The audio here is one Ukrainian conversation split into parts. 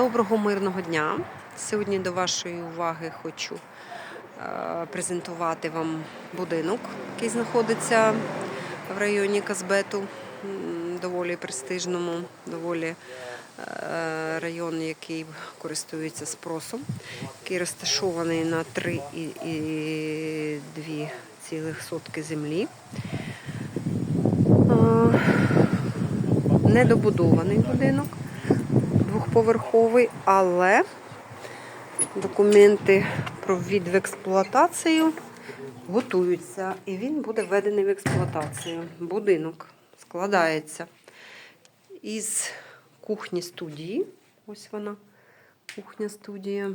Доброго мирного дня. Сьогодні до вашої уваги хочу е, презентувати вам будинок, який знаходиться в районі Казбету, доволі престижному, доволі е, район, який користується спросом, який розташований на 3,2 сотки землі. Е, Недобудований будинок двохповерховий, але документи про ввід в експлуатацію готуються, і він буде введений в експлуатацію. Будинок складається із кухні студії. Ось вона, кухня студія.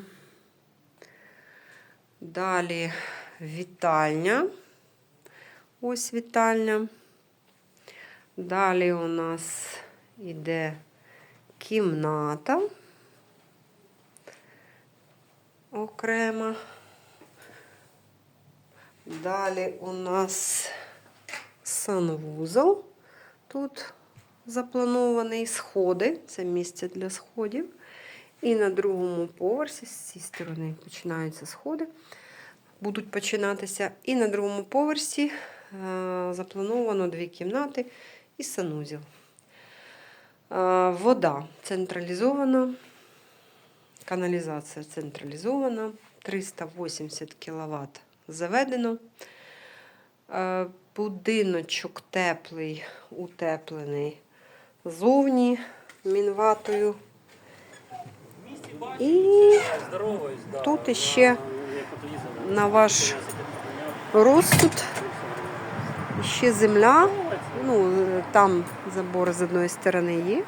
Далі вітальня. Ось вітальня. Далі у нас іде кімната окрема. Далі у нас санвузол. Тут запланований сходи, це місце для сходів. І на другому поверсі, з цієї сторони починаються сходи, будуть починатися. І на другому поверсі е, заплановано дві кімнати і санузел. Е, Вода централізована, каналізація централізована, 380 кВт заведено. Е, Будиночок теплий, утеплений зовні мінватою. І тут іще на ваш розсуд ще земля. Ну, там забор з одної сторони є.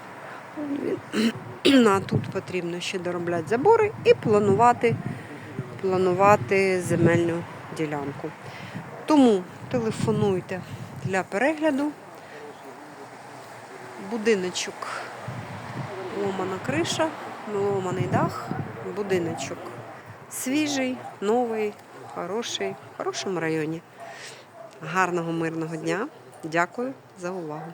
А тут потрібно ще доробляти забори і планувати, планувати земельну ділянку. Тому телефонуйте для перегляду. Будиночок, ломана криша, ломаний дах, будиночок свіжий, новий, хороший, в хорошому районі. Гарного мирного дня. Дякую за увагу.